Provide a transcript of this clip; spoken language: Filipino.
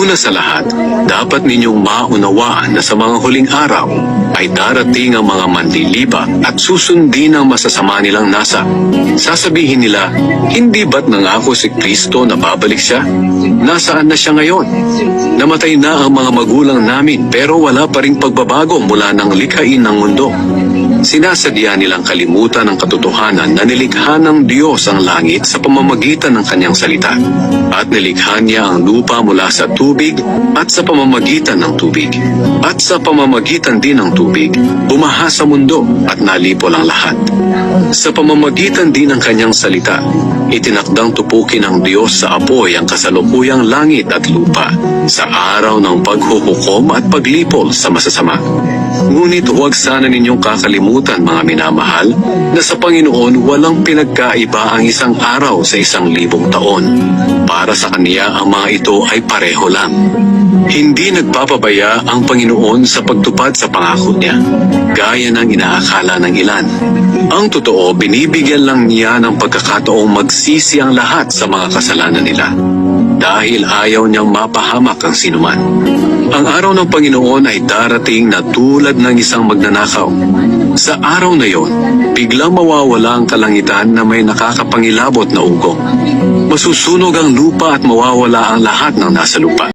Una sa lahat, dapat ninyong maunawaan na sa mga huling araw ay darating ang mga manliliba at susundin ang masasama nilang nasa. Sasabihin nila, hindi ba't nangako si Kristo na babalik siya? Nasaan na siya ngayon? Namatay na ang mga magulang namin pero wala pa ring pagbabago mula ng likhain ng mundo. Sinasadya nilang kalimutan ang katotohanan na nilikha ng Diyos ang langit sa pamamagitan ng kanyang salita. At nilikha niya ang lupa mula sa tubig at sa pamamagitan ng tubig. At sa pamamagitan din ng tubig, bumaha sa mundo at nalipol ang lahat. Sa pamamagitan din ng kanyang salita, itinakdang tupukin ng Diyos sa apoy ang kasalukuyang langit at lupa sa araw ng paghuhukom at paglipol sa masasama. Ngunit huwag sana ninyong kakalimutan mga minamahal na sa Panginoon walang pinagkaiba ang isang araw sa isang libong taon. Para sa Kanya ang mga ito ay pareho lang. Hindi nagpapabaya ang Panginoon sa pagtupad sa pangako niya, gaya ng inaakala ng ilan. Ang totoo, binibigyan lang niya ng pagkakataong magsisi ang lahat sa mga kasalanan nila dahil ayaw niyang mapahamak ang sinuman. Ang araw ng Panginoon ay darating na tulad ng isang magnanakaw. Sa araw na yon, biglang mawawala ang kalangitan na may nakakapangilabot na ugong. Masusunog ang lupa at mawawala ang lahat ng nasa lupa.